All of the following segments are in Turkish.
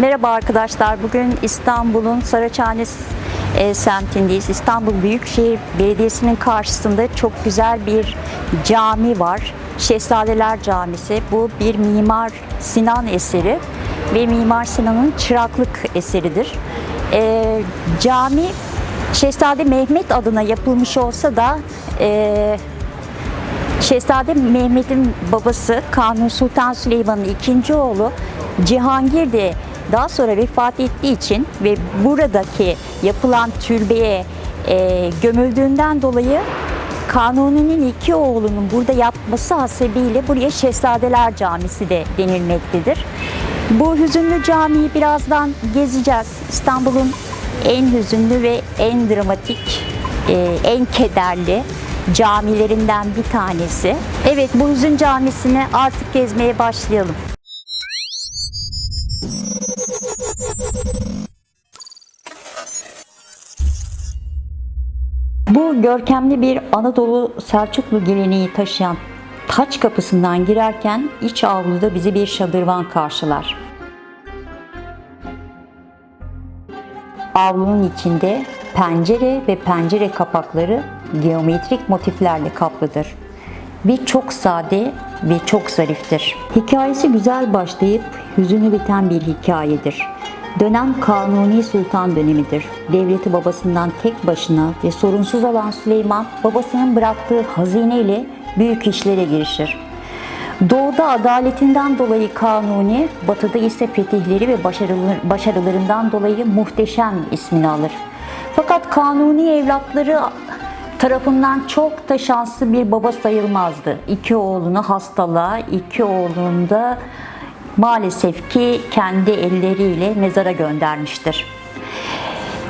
Merhaba arkadaşlar. Bugün İstanbul'un Saraçhane e, semtindeyiz. İstanbul Büyükşehir Belediyesi'nin karşısında çok güzel bir cami var. Şehzadeler Camisi. Bu bir Mimar Sinan eseri ve Mimar Sinan'ın çıraklık eseridir. E, cami Şehzade Mehmet adına yapılmış olsa da e, Şehzade Mehmet'in babası Kanuni Sultan Süleyman'ın ikinci oğlu Cihangir de daha sonra vefat ettiği için ve buradaki yapılan türbeye e, gömüldüğünden dolayı Kanuni'nin iki oğlunun burada yapması hasebiyle buraya Şehzadeler Camisi de denilmektedir. Bu hüzünlü camiyi birazdan gezeceğiz. İstanbul'un en hüzünlü ve en dramatik, e, en kederli camilerinden bir tanesi. Evet bu hüzün camisini artık gezmeye başlayalım. Bu görkemli bir Anadolu Selçuklu geleneği taşıyan taç kapısından girerken iç avluda bizi bir şadırvan karşılar. Avlunun içinde pencere ve pencere kapakları geometrik motiflerle kaplıdır. Ve çok sade ve çok zariftir. Hikayesi güzel başlayıp hüzünlü biten bir hikayedir. Dönem Kanuni Sultan dönemidir. Devleti babasından tek başına ve sorunsuz olan Süleyman babasının bıraktığı hazineyle büyük işlere girişir. Doğuda adaletinden dolayı Kanuni, batıda ise fetihleri ve başarılarından dolayı muhteşem ismini alır. Fakat Kanuni evlatları tarafından çok da şanslı bir baba sayılmazdı. İki oğlunu hastalığa, iki oğlunu da maalesef ki kendi elleriyle mezara göndermiştir.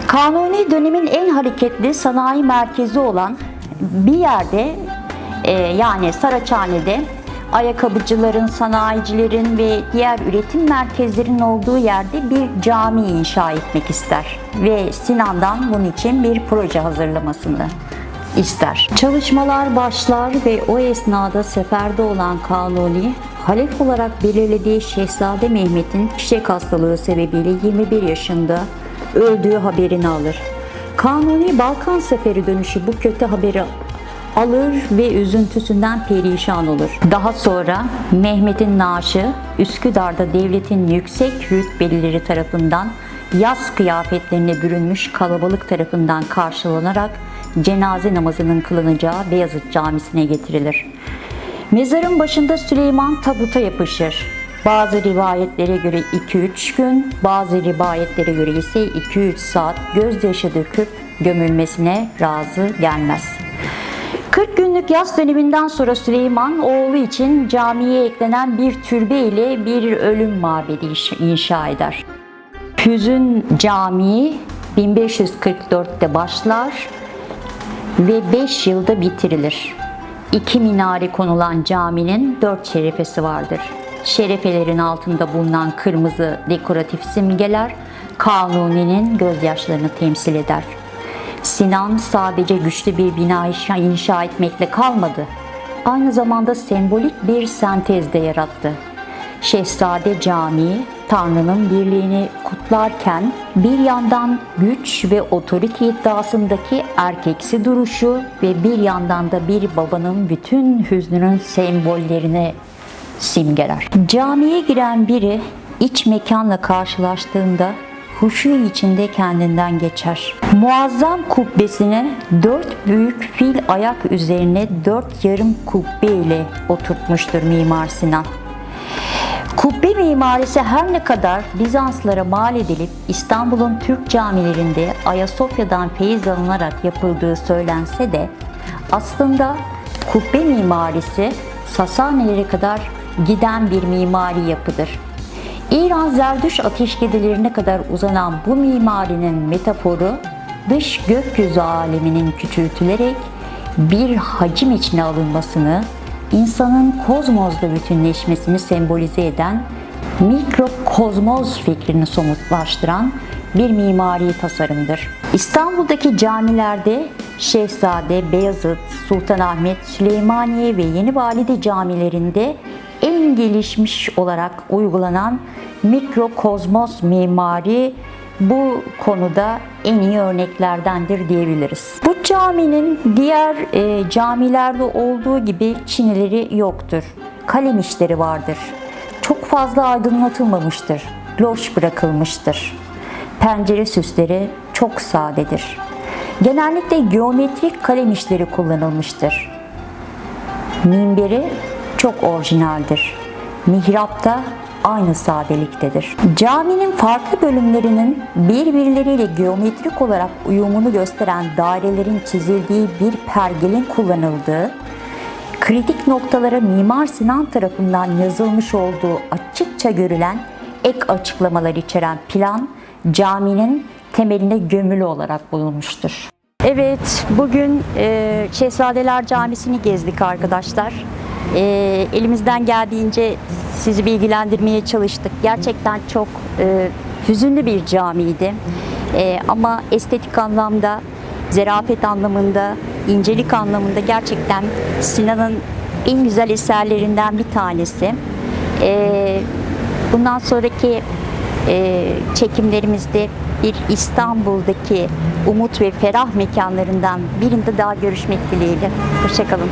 Kanuni dönemin en hareketli sanayi merkezi olan bir yerde e, yani Saraçhane'de ayakkabıcıların, sanayicilerin ve diğer üretim merkezlerinin olduğu yerde bir cami inşa etmek ister. Ve Sinan'dan bunun için bir proje hazırlamasını ister. Çalışmalar başlar ve o esnada seferde olan Kanuni, halef olarak belirlediği Şehzade Mehmet'in çiçek hastalığı sebebiyle 21 yaşında öldüğü haberini alır. Kanuni Balkan Seferi dönüşü bu kötü haberi alır ve üzüntüsünden perişan olur. Daha sonra Mehmet'in naaşı Üsküdar'da devletin yüksek rütbelileri tarafından yaz kıyafetlerine bürünmüş kalabalık tarafından karşılanarak cenaze namazının kılınacağı Beyazıt Camisi'ne getirilir. Mezarın başında Süleyman tabuta yapışır. Bazı rivayetlere göre 2-3 gün, bazı rivayetlere göre ise 2-3 saat gözyaşı döküp gömülmesine razı gelmez. 40 günlük yaz döneminden sonra Süleyman oğlu için camiye eklenen bir türbe ile bir ölüm mabedi inş- inşa eder. Hüzün Camii 1544'te başlar ve 5 yılda bitirilir. İki minare konulan caminin dört şerefesi vardır. Şerefelerin altında bulunan kırmızı dekoratif simgeler Kanuni'nin gözyaşlarını temsil eder. Sinan sadece güçlü bir bina inşa, etmekle kalmadı. Aynı zamanda sembolik bir sentez de yarattı. Şehzade Camii, Tanrı'nın birliğini kutlarken bir yandan güç ve otorite iddiasındaki erkeksi duruşu ve bir yandan da bir babanın bütün hüznünün sembollerine simgeler. Camiye giren biri iç mekanla karşılaştığında huşu içinde kendinden geçer. Muazzam kubbesini dört büyük fil ayak üzerine dört yarım kubbe ile oturtmuştur Mimar Sinan. Kubbe mimarisi her ne kadar Bizanslara mal edilip İstanbul'un Türk camilerinde Ayasofya'dan feyiz alınarak yapıldığı söylense de aslında kubbe mimarisi Sasanilere kadar giden bir mimari yapıdır. İran Zerdüş ateşkedilerine kadar uzanan bu mimarinin metaforu dış gökyüzü aleminin küçültülerek bir hacim içine alınmasını, insanın kozmozla bütünleşmesini sembolize eden mikrokozmoz fikrini somutlaştıran bir mimari tasarımdır. İstanbul'daki camilerde Şehzade, Beyazıt, Sultanahmet, Süleymaniye ve Yeni Valide camilerinde en gelişmiş olarak uygulanan mikrokozmos mimari bu konuda en iyi örneklerdendir diyebiliriz. Bu caminin diğer e, camilerde olduğu gibi çinileri yoktur. Kalem işleri vardır. Çok fazla aydınlatılmamıştır. Loş bırakılmıştır. Pencere süsleri çok sadedir. Genellikle geometrik kalem işleri kullanılmıştır. Minberi çok orijinaldir. Mihrap da aynı sadeliktedir. Caminin farklı bölümlerinin birbirleriyle geometrik olarak uyumunu gösteren dairelerin çizildiği bir pergelin kullanıldığı, kritik noktalara Mimar Sinan tarafından yazılmış olduğu açıkça görülen ek açıklamalar içeren plan caminin temeline gömülü olarak bulunmuştur. Evet, bugün e, Şehzadeler Camisi'ni gezdik arkadaşlar. E, elimizden geldiğince sizi bilgilendirmeye çalıştık. Gerçekten çok e, hüzünlü bir camiydi. E, ama estetik anlamda, zerafet anlamında, incelik anlamında gerçekten Sinan'ın en güzel eserlerinden bir tanesi. E, bundan sonraki e, çekimlerimizde bir İstanbul'daki umut ve ferah mekanlarından birinde daha görüşmek dileğiyle. Hoşçakalın.